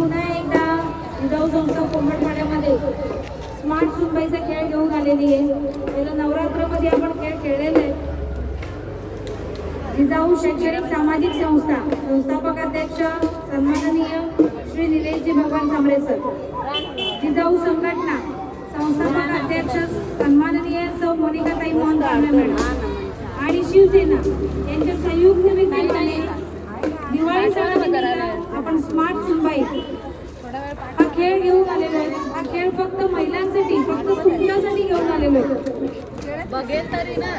पुन्हा एकदा जिजाऊ संस्था कोंबडपाड्यामध्ये स्मार्ट सुनबाईचा खेळ घेऊन आलेली आहे. त्याला नवरात्रामध्ये आपण खेळ खेळलेले आहेत. जिजाऊ शैक्षणिक सामाजिक संस्था संस्थापक अध्यक्ष सन्माननीय श्री निलेशजी भगवान सांबरे सर. जिजाऊ संघटना संस्थापक अध्यक्ष सन्माननीय सौ मोनिकाताई मोहन कांबळे मॅडम. आणि शिवसेना यांच्या संयुक्त विद्यमाने दिवाळी सणानिमित्त आपण स्मार्ट सुनबाई हा खेळ घेऊन आलेलो आहे. हा खेळ फक्त महिलांसाठी फक्त तुमच्यासाठी घेऊन आलेलो आहे. बघेल तरी ना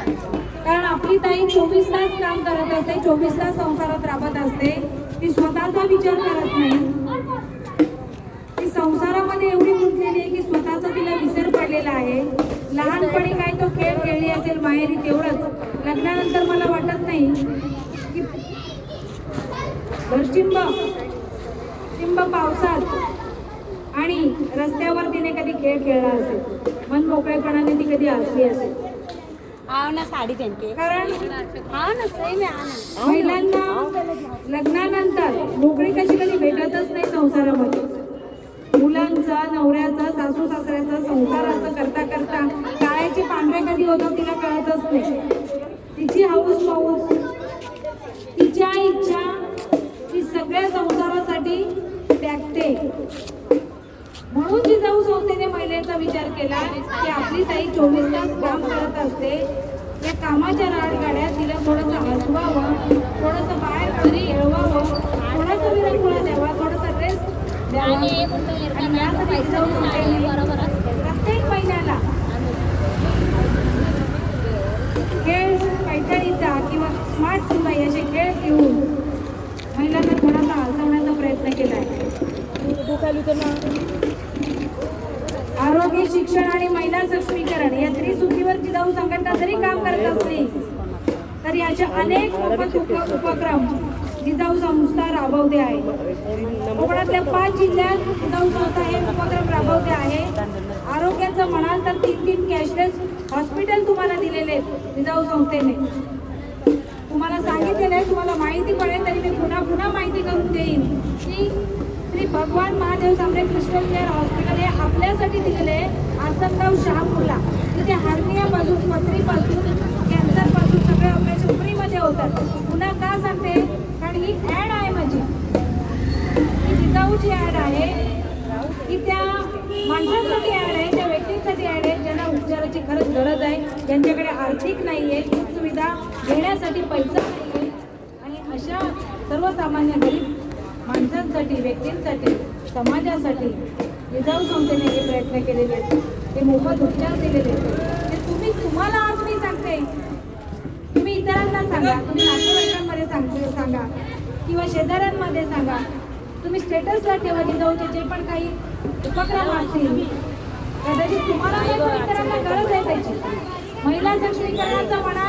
कारण आपली ताई चोवीस तास काम करत असते चोवीस तास संसारात राबत असते. ती स्वतःचा विचार करत नाही. ती संसारामध्ये एवढी गुंतलेली आहे की स्वतःचा तिला विसर पडलेला आहे. लहानपणी काय तो खेळ खेळली असेल माहेरी तेवढंच. लग्नानंतर मला वाटत नाही की भरचिंब चिंब. पावसात आणि रस्त्यावर तिने कधी खेळ खेळला असेल? मन मोकळेपणाने ती कधी हसली असेल? ना साडी कारण महिलांना लग्नानंतर नोकरी कशी कधी भेटतच नाही संसारामध्ये? मुलांचं नवऱ्याचं सासू सासऱ्याचं संसाराचं करता करता काळ्याचे पांढरे कधी होतं तिला कळतच नाही. तिची हाऊस माऊस तिच्या इच्छा त्यागते म्हणून जिजाऊ संस्थेने महिलेचा विचार केला की आपली ताई चोवीस तास काम करत असते या कामाच्या राडगाड्या तिला थोडंसं हसवावं थोडंसं बाहेर कधी खेळवावं थोडासा विरंगुळा द्यावा थोडासा रेस्ट द्यावा. आणि यासाठी जिजाऊ संस्थेने प्रत्येक महिन्याला. खेळ पैठणीचा किंवा स्मार्ट सुनबाई असे खेळ घेऊन महिलांना थोडासा हसवण्याचा प्रयत्न केला आहे आरोग्य शिक्षण आणि महिला सक्षमीकरण या त्रिसूत्रीवर जिजाऊ संघटना जरी काम करत असली तरी अशा अनेक मोफत उपक्रम जिजाऊ संस्था राबवते आहे. कोकणातल्या पाच जिल्ह्यात जिजाऊ संस्था हे उपक्रम राबवते आहे. आरोग्याचं म्हणाल तर तीन तीन कॅशलेस हॉस्पिटल तुम्हाला दिलेले आहेत जिजाऊ संस्थेने. तुम्हाला सांगितलेलं आहे तुम्हाला माहिती पडेल तरी मी पुन्हा पुन्हा माहिती करून देईन. की Shri Bhagwan Mahadev Sambare crystal care hospital हे आपल्यासाठी दिलेले आहे आसनगाव शहापूरला तिथे हार्नियापासून पत्रीपासून कॅन्सरपासून सगळे ऑपरेशन फ्रीमध्ये होतात. पुन्हा का सांगते? कारण ही ॲड आहे माझी. ही जिजाऊची ॲड आहे की त्या माणसांसाठी ॲड आहे त्या व्यक्तींसाठी ॲड आहे ज्यांना खरंच गरज आहे. ज्यांच्याकडे आर्थिक नाही आहे खूप सुविधा घेण्यासाठी पैसा नाही आहे आणि अशा सर्वसामान्य गरीब माणसांसाठी व्यक्तींसाठी समाजासाठी जिजाऊ संस्थेने हे प्रयत्न केलेले आहेत ते मोफत उपचार दिलेले आहेत. ते तुम्ही तुम्हाला आज मी सांगते. तुम्ही इतरांना सांगा तुम्ही नातेवाईकांमध्ये सांगते सांगा किंवा शेजाऱ्यांमध्ये सांगा. तुम्ही स्टेटसला ठेवा जिजाऊचे जे पण काही उपक्रम असतील कदाचित तुम्हाला गरज आहे त्याची. महिला सक्षमीकरणाचा म्हणा